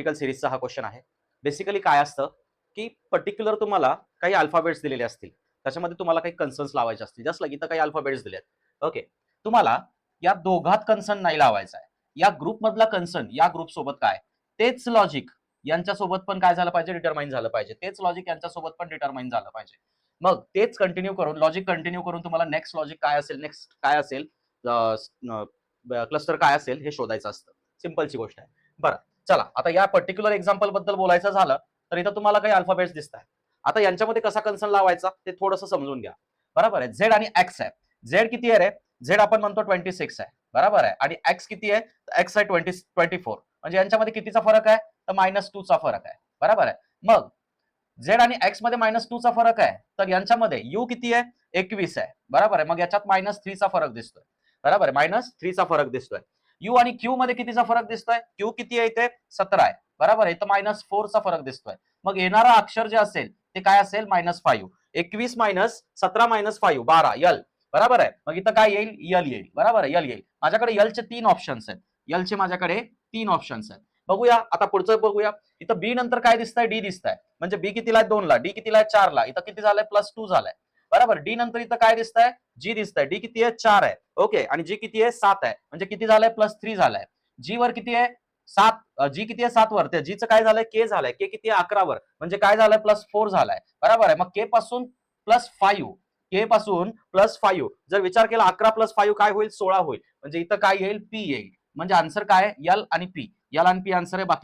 टिकल सिरीजचा हा क्वेश्चन आहे. बेसिकली काय असतं की पर्टिक्युलर तुम्हाला काही अल्फाबेट्स दिलेले असतील. त्याच्यामध्ये तुम्हाला काही कन्सर्न्स लावायचे असतील. जस्ट लाईक इथं काही अल्फाबेट्स दिले आहेत ओके तुम्हाला या दोघात कन्सर्न नाही लावायचा आहे. या ग्रुप मधला कन्सर्न या ग्रुप सोबत काय? तेच लॉजिक यांच्यासोबत पण काय झालं पाहिजे? डिटरमाइन झालं पाहिजे. तेच लॉजिक यांच्यासोबत पण डिटरमाइन झालं पाहिजे. मग तेच कंटिन्यू करून लॉजिक कंटिन्यू करून तुम्हाला नेक्स्ट लॉजिक काय असेल? नेक्स्ट काय असेल? क्लस्टर काय असेल? हे शोधायचं असतं. सिम्पलची गोष्ट आहे. बरं. चला आता या पर्टिक्युलर एक्झाम्पलबद्दल बोलायचं झालं तर इथं तुम्हाला काही अल्फाबेट्स दिसत आहेत आता यांच्यामध्ये कसा कन्सर्न लावायचा ते थोडंसं समजून घ्या. बरोबर आहे? झेड आणि एक्स आहे. झेड किती आहे रे? झेड आपण म्हणतो ट्वेंटी सिक्स आहे. बरोबर आहे? आणि एक्स किती आहे? एक्स आहे ट्वेंटी ट्वेंटी फोर म्हणजे यांच्यामध्ये कितीचा फरक आहे? तर मायनस टू चा फरक आहे. बरोबर आहे? मग झेड आणि एक्समध्ये मायनस टू चा फरक आहे. तर यांच्यामध्ये यू किती आहे? एकवीस आहे. बरोबर आहे? मग याच्यात मायनस थ्रीचा फरक दिसतोय. बरोबर आहे? मायनस थ्रीचा फरक दिसतोय. यू आणि क्यू मध्ये कितीचा फरक दिसतोय? क्यू किती आहे इथे? सतरा आहे. बरोबर? आहे इथं मायनस चा फरक दिसतोय. मग येणारा अक्षर जे असेल ते काय असेल? मायनस फाईव्ह एकवीस मायनस सतरा मायनस फाईव्ह बारा यल बरोबर आहे? मग इथं काय येईल? यल येईल. बरोबर आहे? यल येईल. माझ्याकडे यलचे तीन ऑप्शन्स आहेत. यलचे माझ्याकडे तीन ऑप्शन्स आहेत. बघूया. आता पुढचं बघूया. इथं बी नंतर काय दिसतंय? डी दिसतंय. म्हणजे बी कितीला दोनला. डी कितीला चारला. इथं किती झालंय? प्लस टू झालाय. बरोबर? डी नंतर इथं काय दिसतंय? जी दिसतंय. डी किती आहे? चार आहे. ओके. आणि जी किती आहे? सात आहे. म्हणजे किती झालंय? प्लस थ्री झालाय. जी वर किती आहे? सात. जी किती आहे? सात वर. त्या जीचं काय झालंय? के झालंय. के किती आहे? अकरा वर. म्हणजे काय झालंय? प्लस फोर झालाय. बरोबर आहे. मग के पासून प्लस फाईव्ह. के पासून प्लस फाईव्ह. जर विचार केला अकरा प्लस फाईव्ह काय होईल? सोळा होईल. म्हणजे इथं काय येईल? पी येईल. म्हणजे आन्सर काय? एल आणि पी. एल आणि पी आन्सर आहे. बाकी